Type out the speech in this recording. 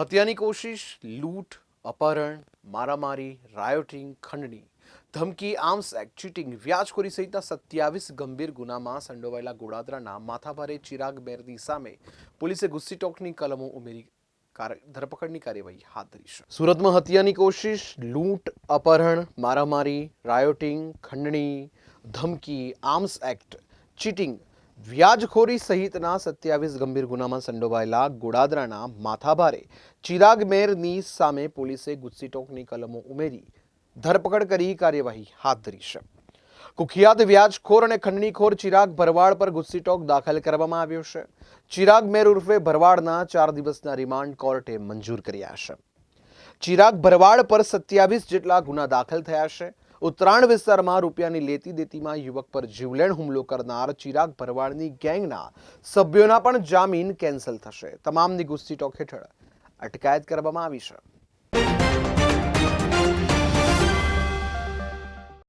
હત્યાની કોશિશ, લૂંટ, અપહરણ, મારામારી રાયોટિંગ ખંડણી, ધમકી આર્મ્સ એક્ટ ચીટિંગ વ્યાજખોરી સહિતના સત્યાવીસ ગંભીર ગુનામાં સંડોવાયેલા ગોળાદરાના માથાભારે ચિરાગ બેરદી સામે પોલીસે ગુસ્સીટોકની કલમો ઉમેરી ધરપકડની કાર્યવાહી હાથ ધરી છે. સુરતમાં હત્યાની કોશિશ, લૂંટ, અપહરણ, મારામારી રાયોટિંગ ખંડણી, ધમકી આર્મ્સ એક્ટ ચીટિંગ વ્યાજખોરી સહિતના સત્યાવીસ ગંભીર ગુનામાં સંડોવાયેલા ગોડાદરાના માથાભારે ચિરાગ મેરની સામે પોલીસે ગુસ્સીટોકની કલમો ઉમેરી ધરપકડ કરી કાર્યવાહી હાથ ધરી છે. કુખ્યાત વ્યાજખોર અને ખંડણીખોર ચિરાગ ભરવાડ પર ગુસ્સીટોક દાખલ કરવામાં આવ્યો છે. ચિરાગ મેર ઉર્ફે ભરવાડના ચાર દિવસના રિમાન્ડ કોર્ટે મંજૂર કર્યા છે. ચિરાગ ભરવાડ પર સત્યાવીસ જેટલા ગુના દાખલ થયા છે. ઉત્તરાયણ વિસ્તારમાં રૂપિયાની લેતી દેતીમાં યુવક પર જીવલેણ હુમલો કરનાર ચિરાગ ભરવાડની ગેંગના સભ્યોના પણ જામીન કેન્સલ થશે. તમામની ગુસ્સી ટોક હેઠળ અટકાયત કરવામાં આવી છે.